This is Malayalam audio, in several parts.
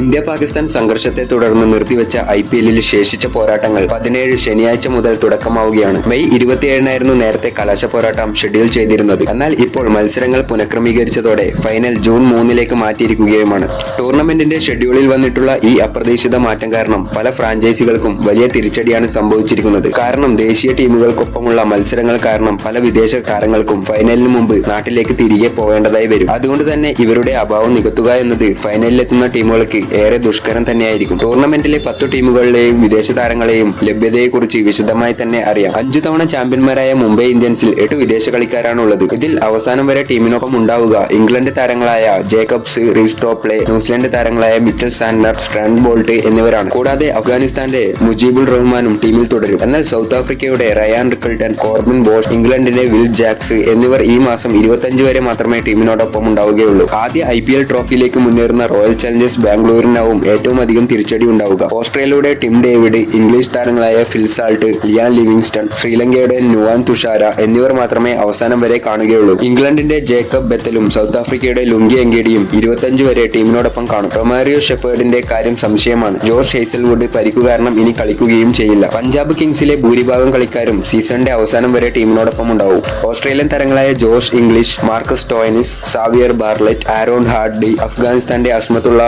ഇന്ത്യ പാകിസ്ഥാൻ സംഘർഷത്തെ തുടർന്ന് നിർത്തിവെച്ച ഐ പി എല്ലിൽ ശേഷിച്ച പോരാട്ടങ്ങൾ പതിനേഴ് ശനിയാഴ്ച മുതൽ തുടക്കമാവുകയാണ്. മെയ് ഇരുപത്തിയേഴിനായിരുന്നു നേരത്തെ കലാശ പോരാട്ടം ഷെഡ്യൂൾ ചെയ്തിരുന്നത്. എന്നാൽ ഇപ്പോൾ മത്സരങ്ങൾ പുനഃക്രമീകരിച്ചതോടെ ഫൈനൽ ജൂൺ മൂന്നിലേക്ക് മാറ്റിയിരിക്കുകയുമാണ്. ടൂർണമെന്റിന്റെ ഷെഡ്യൂളിൽ വന്നിട്ടുള്ള ഈ അപ്രതീക്ഷിത മാറ്റം കാരണം പല ഫ്രാഞ്ചൈസികൾക്കും വലിയ തിരിച്ചടിയാണ് സംഭവിച്ചിരിക്കുന്നത്. കാരണം ദേശീയ ടീമുകൾക്കൊപ്പമുള്ള മത്സരങ്ങൾ കാരണം പല വിദേശ താരങ്ങൾക്കും ഫൈനലിന് മുമ്പ് നാട്ടിലേക്ക് തിരികെ പോകേണ്ടതായി വരും. അതുകൊണ്ട് തന്നെ ഇവരുടെ അഭാവം നികത്തുക എന്നത് ഫൈനലിലെത്തുന്ന ടീമുകൾക്ക് ഏറെ ദുഷ്കരം തന്നെയായിരിക്കും. ടൂർണമെന്റിലെ പത്തു ടീമുകളിലെയും വിദേശ താരങ്ങളെയും ലഭ്യതയെക്കുറിച്ച് വിശദമായി തന്നെ അറിയാം. അഞ്ചു തവണ ചാമ്പ്യന്മാരായ മുംബൈ ഇന്ത്യൻസിൽ എട്ട് വിദേശ കളിക്കാരാണുള്ളത്. ഇതിൽ അവസാനം വരെ ടീമിനൊപ്പം ഉണ്ടാവുക ഇംഗ്ലണ്ട് താരങ്ങളായ Jacobs Reece Topley New Zealand താരങ്ങളായ മിച്ചൽ സാൻഡർ സ്ട്രാൻഡ് ബോൾട്ട് എന്നിവരാണ്. കൂടാതെ അഫ്ഗാനിസ്ഥാന്റെ മുജീബുൾ റഹ്മാനും ടീമിൽ തുടരും. എന്നാൽ സൗത്ത് ആഫ്രിക്കയുടെ റയാൻ റിക്കിൾട്ടൺ കോർബിൻ ബോഷ് ഇംഗ്ലണ്ടിന്റെ വിൽ ജാക്സ് എന്നിവർ ഈ മാസം ഇരുപത്തഞ്ച് വരെ മാത്രമേ ടീമിനോടൊപ്പം ഉണ്ടാവുകയുള്ളൂ. ആദ്യ ഐ ട്രോഫിയിലേക്ക് മുന്നേറുന്ന റോയൽ ചലഞ്ചേഴ്സ് ബാംഗ്ലൂരിനാവും ഏറ്റവും അധികം തിരിച്ചടി ഉണ്ടാവുക. ഓസ്ട്രേലിയയുടെ ടിം ഡേവിഡ് ഇംഗ്ലീഷ് താരങ്ങളായ ഫിൽസാൾട്ട് ലിയാൻ ലിവിങ്സ്റ്റൺ ശ്രീലങ്കയുടെ നുവാൻ തുഷാര എന്നിവർ മാത്രമേ അവസാനം വരെ കാണുകയുള്ളൂ. ഇംഗ്ലണ്ടിന്റെ ജേക്കബ് ബെത്തലും സൗത്ത് ആഫ്രിക്കയുടെ ലുങ്കി എങ്കേഡിയും ഇരുപത്തഞ്ച് വരെ ടീമിനോടൊപ്പം കാണും. റൊമാരിയോ ഷെഫേർഡിന്റെ കാര്യം സംശയമാണ്. ജോർജ് ഹേസൽവുഡ് പരിക്കു കാരണം ഇനി കളിക്കുകയും ചെയ്യില്ല. പഞ്ചാബ് കിങ്സിലെ ഭൂരിഭാഗം കളിക്കാരും സീസണിന്റെ അവസാനം വരെ ടീമിനോടൊപ്പം ഉണ്ടാവും. ഓസ്ട്രേലിയൻ താരങ്ങളായ George English Marcus Stoinis Xavier Bartlett Aaron Hardie അഫ്ഗാനിസ്ഥാന്റെ Azmatullah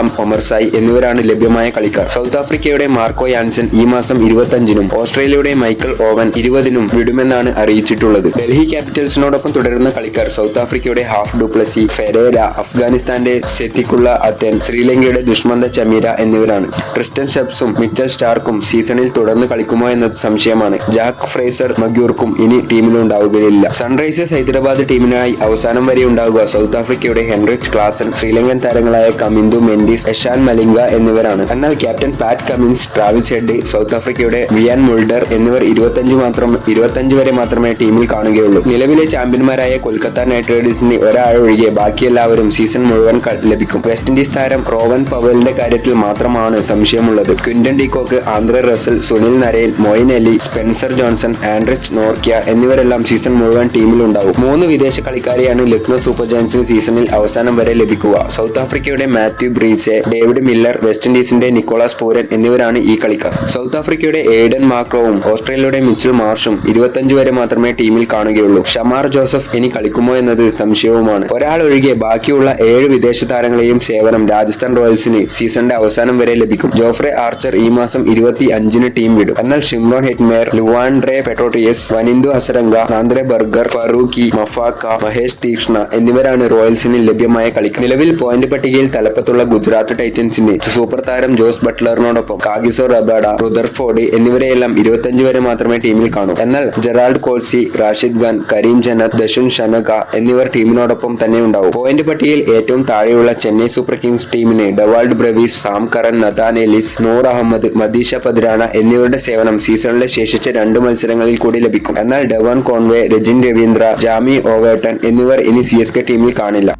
Omarzai എന്നിവരാണ് ലഭ്യമായ കളിക്കാർ. സൗത്ത് ആഫ്രിക്കയുടെ മാർക്കോ യാൻസൺ ഈ മാസം ഇരുപത്തഞ്ചിനും ഓസ്ട്രേലിയയുടെ മൈക്കൽ ഓവൻ ഇരുപതിനും വിടുമെന്നാണ് അറിയിച്ചിട്ടുള്ളത്. ഡൽഹി ക്യാപിറ്റൽസിനോടൊപ്പം തുടരുന്ന കളിക്കാർ സൗത്ത് ആഫ്രിക്കയുടെ ഹാഫ് ഡുപ്ലസി ഫെരേര അഫ്ഗാനിസ്ഥാന്റെ സെത്തിക്കുള്ള അത്തൻ ശ്രീലങ്കയുടെ ദുഷ്മന്ത ചമീര എന്നിവരാണ്. ക്രിസ്റ്റൻ ഷെപ്സും മിച്ചൽ സ്റ്റാർക്കും സീസണിൽ തുടർന്ന് കളിക്കുമോ എന്നത് സംശയമാണ്. ജാക്ക് ഫ്രേസർ മഗ്യൂർക്കും ഇനി ടീമിലുണ്ടാവുകയില്ല. സൺറൈസേഴ്സ് ഹൈദരാബാദ് ടീമിനായി അവസാനം വരെ ഉണ്ടാവുക സൗത്ത് ആഫ്രിക്കയുടെ ഹെൻറിച്ച് ക്ലാസൻ ശ്രീലങ്കൻ താരങ്ങളായ കമിന്ദു മെൻഡിസ് യഷാൻ മലിംഗ എന്നിവരാണ്. എന്നാൽ captain Pat Cummins Travis Head South ആഫ്രിക്കയുടെ വിയാൻ മുൾഡർ എന്നിവർ ഇരുപത്തഞ്ച് മാത്രം ഇരുപത്തഞ്ച് വരെ മാത്രമേ ടീമിൽ കാണുകയുള്ളൂ. നിലവിലെ ചാമ്പ്യന്മാരായ കൊൽക്കത്ത നൈറ്റ് റൈഡേഴ്സിന് ഒരാളൊഴികെ ഒഴികെ ബാക്കിയെല്ലാവരും സീസൺ മുഴുവൻ ലഭിക്കും. വെസ്റ്റ് ഇൻഡീസ് താരം റോവൻ പവലിന്റെ കാര്യത്തിൽ മാത്രമാണ് സംശയമുള്ളത്. Quinton de Kock Andre Russell Sunil Narine Moeen Ali Spencer Johnson Anrich Nortje എന്നിവരെല്ലാം season മുഴുവൻ ടീമിൽ ഉണ്ടാവും. മൂന്ന് വിദേശ കളിക്കാരെയാണ് ലക്നോ സൂപ്പർ ജയൻസിന് സീസണിൽ അവസാനം വരെ ലഭിക്കുക. സൗത്ത് ആഫ്രിക്കയുടെ Matthew Breetzke David Miller West ഇൻഡീസിന്റെ Nicholas Pooran എന്നിവരാണ് ഈ കളിക്കാർ. സൗത്ത് ആഫ്രിക്കയുടെ എയ്ഡൻ മാക്രോവും ഓസ്ട്രേലിയയുടെ മിച്ചൽ മാർഷും ഇരുപത്തഞ്ച് വരെ മാത്രമേ ടീമിൽ കാണുകയുള്ളൂ. ഷമാർ ജോസഫ് ഇനി കളിക്കുമോ എന്നത് സംശയവുമാണ്. ഒരാൾ ഒഴികെ ബാക്കിയുള്ള ഏഴ് വിദേശ താരങ്ങളെയും സേവനം രാജസ്ഥാൻ റോയൽസിന് സീസണിന്റെ അവസാനം വരെ ലഭിക്കും. ജോഫ്രെ ആർച്ചർ ഈ മാസം ഇരുപത്തി അഞ്ചിന് ടീം വിടും. എന്നാൽ Shimron Hetmyer Lhuandre Pretorius Wanindu Hasaranga Nandre Burger Farooqi Maphaka Maheesh Theekshana എന്നിവരാണ് റോയൽസിന് ലഭ്യമായ കളിക്കാർ. നിലവിൽ പോയിന്റ് പട്ടികയിൽ തലപ്പത്തുള്ള ഗുജറാത്ത് ടൈറ്റൻസിന് സൂപ്പർ താരം ജോസ് ബട്ട്ലറിനോടൊപ്പം കാഗിസോ റബാഡ റുദർഫോർഡ് എന്നിവരെയെല്ലാം ഇരുപത്തിയഞ്ച് വരെ മാത്രമേ ടീമിൽ കാണൂ. എന്നാൽ ജെറാൾഡ് കോൾസി റാഷിദ് ഖാൻ കരീം ജനത് ദശുൻ ഷനക എന്നിവർ ടീമിനോടൊപ്പം തന്നെ ഉണ്ടാവും. പോയിന്റ് പട്ടികയിൽ ഏറ്റവും താഴെയുള്ള ചെന്നൈ സൂപ്പർ കിങ്സ് ടീമിന് Dewald Brevis Sam Curran Nathan Ellis Noor Ahmad Matheesha Pathirana എന്നിവരുടെ സേവനം സീസണിലെ ശേഷിച്ച രണ്ട് മത്സരങ്ങളിൽ കൂടി ലഭിക്കും. എന്നാൽ Devon Conway Rachin Ravindra Jamie Overton എന്നിവർ ഇനി സി ടീമിൽ കാണില്ല.